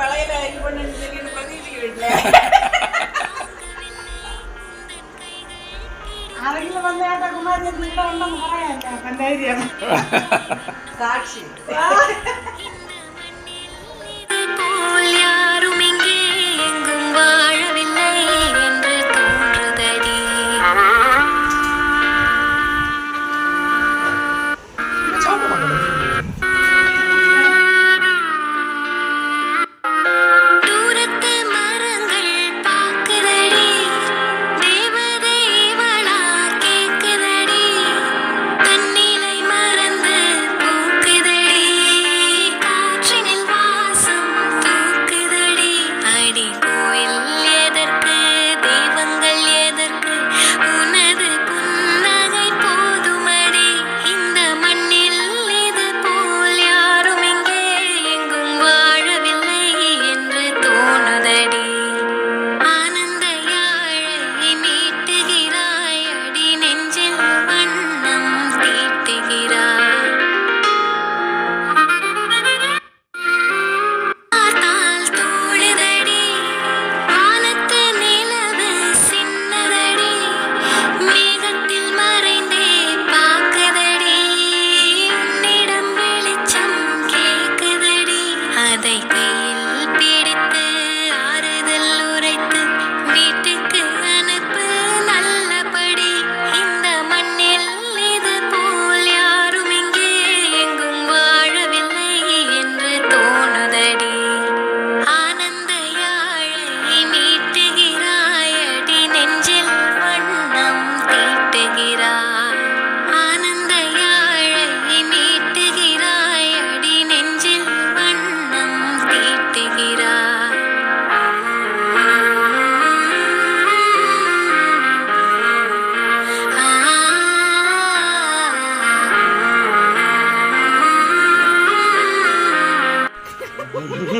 வளையல இது பண்ணுன்னு சொல்லிட்டு பதிவு வீட்டுல அரங்கில வந்து ஏட்டா குமாரி இருந்தா சாட்சி.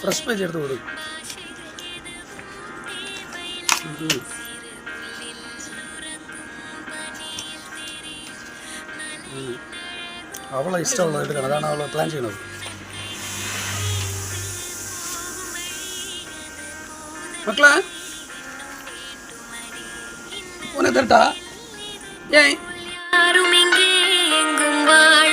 ഫ്രഷ് പേജ് എടുത്ത് കൊടുക്കും അവളെ ഇഷ്ടമുള്ളത് എടുക്കണം അതാണ് അവൾ പ്ലാൻ ചെയ്യണത് മക്കളെ? ഉനത്തട്ടാ ഞാൻ ആരുമിങ്കേ എങ്കും വാഴ